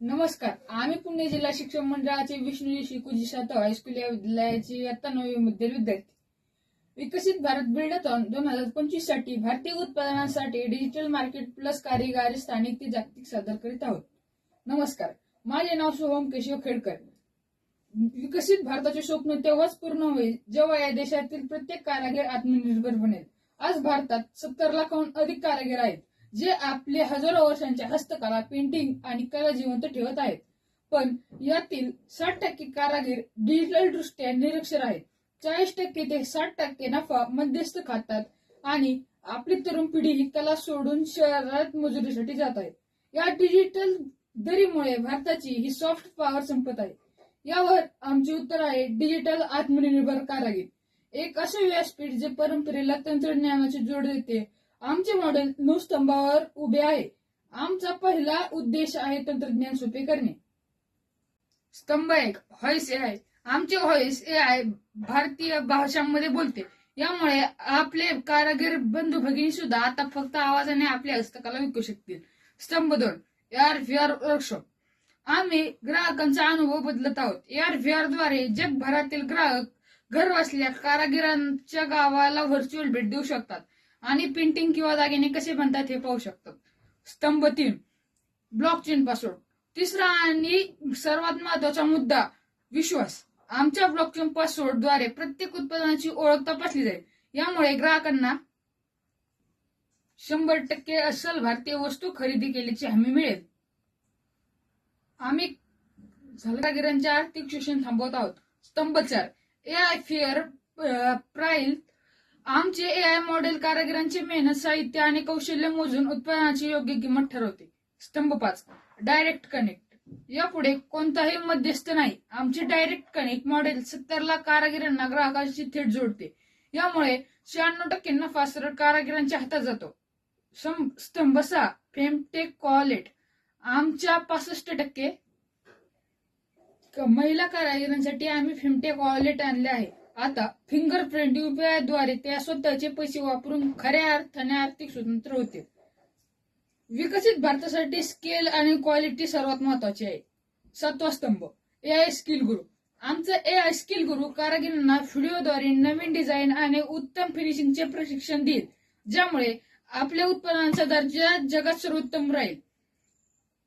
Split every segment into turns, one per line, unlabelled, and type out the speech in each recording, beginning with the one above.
नमस्कार. आम्ही पुणे जिल्हा शिक्षण मंडळाचे विष्णू शिकुजी सातव हायस्कूल या विद्यालयाचे आता नववी मध्ये विद्यार्थी. विकसित भारत बिल्डथॉन दोन हजार पंचवीससाठी भारतीय उत्पादनांसाठी डिजिटल मार्केट प्लस कार्यकारी स्थानिक ते जागतिक सादर करीत आहोत. नमस्कार. माझे नाव सोहम केशव खेडकर. विकसित भारताचे स्वप्न तेव्हाच पूर्ण होईल जेव्हा या देशातील प्रत्येक कारागीर आत्मनिर्भर बनेल. आज भारतात सत्तर लाखाहून अधिक कारागीर आहेत. जे आपले हजारो वर्षांच्या हस्तकला पेंटिंग आणि कला जिवंत ठेवत आहेत. पण यातील साठ टक्के कारागीर डिजिटल दृष्ट्या निरक्षर आहेत. चाळीस टक्के ते साठ टक्के नफा मध्यस्थ खातात आणि आपली तरुण पिढी ही कला सोडून शहरात मजुरीसाठी जात आहे. या डिजिटल दरीमुळे भारताची ही सॉफ्ट पॉवर संपत आहे. यावर आमचे उत्तर आहे डिजिटल आत्मनिर्भर कारागीर. एक असे व्यासपीठ जे परंपरेला तंत्रज्ञानाची जोड देते आमचे मॉडेल नऊ स्तंभावर उभे आहे. आमचा पहिला उद्देश आहे तंत्रज्ञान सोपे करणे. स्तंभ एक व्हॉइस ए आय आमचे व्हॉइस ए आय भारतीय भाषांमध्ये बोलते. यामुळे आपले कारागीर बंधू भगिनी सुद्धा आता फक्त आवाजाने आपली हस्तकला विकू शकतील. स्तंभ दोन एआर व्हीआर वर्कशॉप आम्ही ग्राहकांचा अनुभव बदलत आहोत. एआर व्हीआरद्वारे जगभरातील ग्राहक घर बसल्या कारागिरांच्या गावाला व्हर्च्युअल भेट देऊ शकतात. आणि पेंटिंग किंवा दागिने कसे बनतात हे पाहू शकतो. स्तंभ तीन. ब्लॉकचेन पासवर्ड तिसरा आणि सर्वात महत्त्वाचा मुद्दा विश्वास. आमच्या ब्लॉकचेन चेन पासवर्डद्वारे प्रत्येक उत्पादनाची ओळख तपासली जाईल. यामुळे ग्राहकांना शंभर टक्के अस्सल भारतीय वस्तू खरेदी केल्याची हमी मिळेल. आम्ही झलकागिरांचे आर्थिक शोषण थांबवत आहोत. स्तंभ चार. ए आय प्राईल आमचे ए आय मॉडेल कारागिरांची मेहनत साहित्य आणि कौशल्य मोजून उत्पादनाची योग्य किंमत ठरवते. स्तंभ पाच. डायरेक्ट कनेक्ट यापुढे कोणताही मध्यस्थ नाही. आमचे डायरेक्ट कनेक्ट मॉडेल सत्तर लाख कारागिरांना ग्राहकांशी थेट जोडते. यामुळे शहाण्णव टक्के नफा सरळ कारागिरांच्या हातात जातो. स्तंभ सहा. फेमटेक कॉलेट आमच्या पासष्ट टक्के महिला कारागिरांसाठी आम्ही फेमटेक वॉलेट आणले आहे. आता फिंगरप्रिंट युपीआयद्वारे त्या स्वतःचे पैसे वापरून खऱ्या अर्थाने आर्थिक स्वतंत्र होते. विकसित भारतासाठी स्केल आणि क्वालिटी सर्वात महत्वाची आहे. सातवा स्तंभ ए आय स्किल गुरु आमचा ए आय स्किल गुरु कारागिरांना व्हिडिओद्वारे नवीन डिझाईन आणि उत्तम फिनिशिंगचे प्रशिक्षण देईल ज्यामुळे आपल्या उत्पादनांचा दर्जा जगात सर्वोत्तम राहील.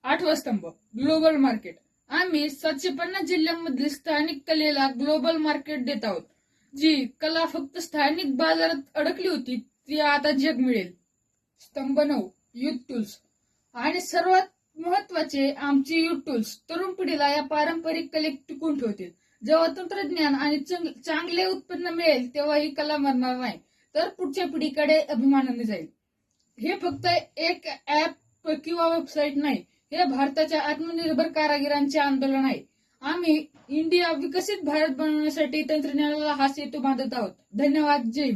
आठवा स्तंभ ग्लोबल मार्केट आम्ही सातशे पन्नास जिल्ह्यांमधील स्थानिक कलेला ग्लोबल मार्केट देत आहोत. जी कला फक्त स्थानिक बाजारात अडकली होती ती आता जग मिळेल. स्तंभ नऊ युथ टूल्स. आणि सर्वात महत्त्वाचे आमचे युथ टूल्स तरुण पिढीला या पारंपरिक कलेत टिकून ठेवतील. जेव्हा तंत्रज्ञान आणि चांगले उत्पन्न मिळेल तेव्हा ही कला मरणार नाही तर पुढच्या पिढीकडे अभिमानाने जाईल. हे फक्त एक ऍप किंवा वेबसाईट नाही हे भारताच्या आत्मनिर्भर कारागिरांचे आंदोलन आहे. आम्ही इंडिया विकसित भारत बनवण्यासाठी तंत्रज्ञानाला हा सेतू बांधत आहोत. धन्यवाद जय